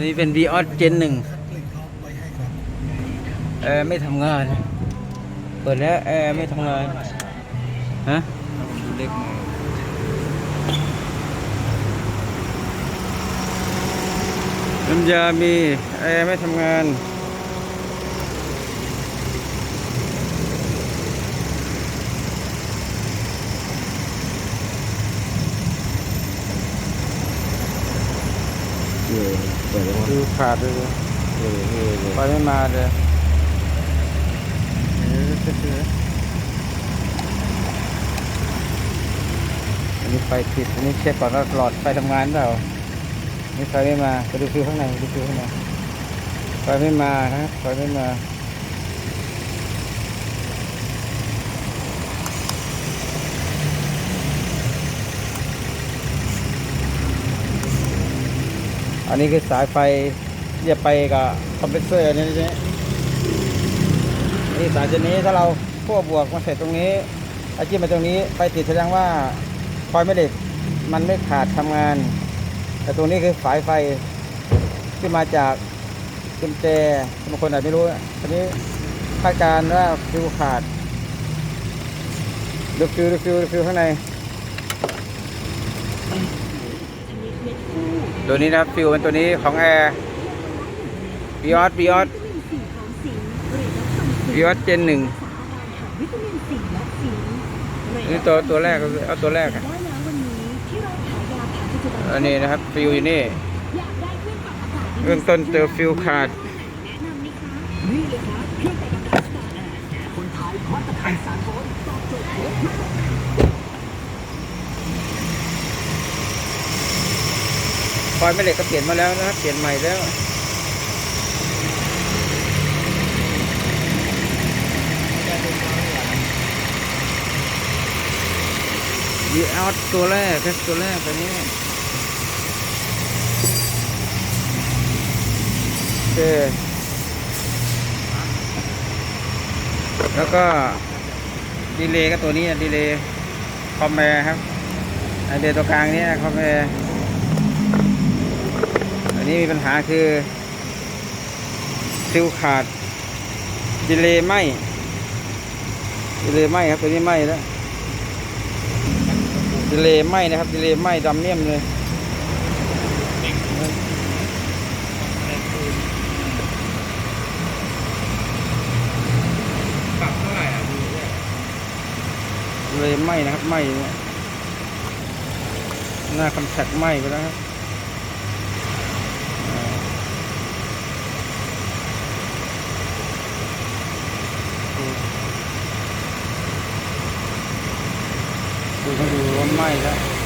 นี่เป็น v ีออสเจนหนึ่งแอร์ไม่ทำงาน เปิดแล้วแอร์ไม่ทำงาน ฮะเล็กหน่น้ำยามีแอร์ไม่ทำงาน เออ เปิดแล้วมั้งดูขาดเลยเออเออเออไฟไม่มาเลยอันนี้ไฟติดอันนี้เช็คก่อนว่าหลอดไฟทำงานเปล่านี่ไฟไม่มาไปดูฟิวข้างในดูฟิวข้างในไฟไม่มานะไฟไม่มา อันนี้คือสายไฟที่จะไปกับคอมเพรสเซอร์นี่ใช่นี่สายตัวนี้ถ้าเราขั้วบวกมาเสร็จตรงนี้อาจิ้มาตรงนี้ไฟติดแสดงว่าคอยไม่เหล็กมันไม่ขาดทำงาน แต่ตรงนี้คือสายไฟที่มาจากกุญแจบางคนอาจไม่รู้อันนี้คาดการณ์ว่าฟิวขาดดูฟิวดูฟิวดูฟิวข้างใน ตัวนี้นะครับฟิวเป็นตัวนี้ของแอร์บิออสบิออสบิออสเจนหนึ่งนี่ตัวตัวแรกเอาตัวแรกอะอันนี้นะครับฟิวอยู่นี่เบื้องต้นเจอฟิวขาด คอยไม่เหล็กก็เปลี่ยนมาแล้วนะครับ เปลี่ยนใหม่แล้วยีเอาตัวแรกครับตัวแรกตัวนี้โอเคแล้วก็ดีเลย์ก็ตัวนี้ดีเลย์คอมแมร์ครับไอเดียตัวกลางนี้คอมแมร์ นนี้มีปัญหาคือซิลขาดดีเลย์ไหมดีเลย์ไหมครับตัวนี้ไหมแล้วดีเลย์ไหมนะครับดีเลย์ไหมดำเนียมเลยดีเลย์ไหมนะครับไหมเนี่ยหน้าคำแท็กไหมไปแล้วครับ 慢一点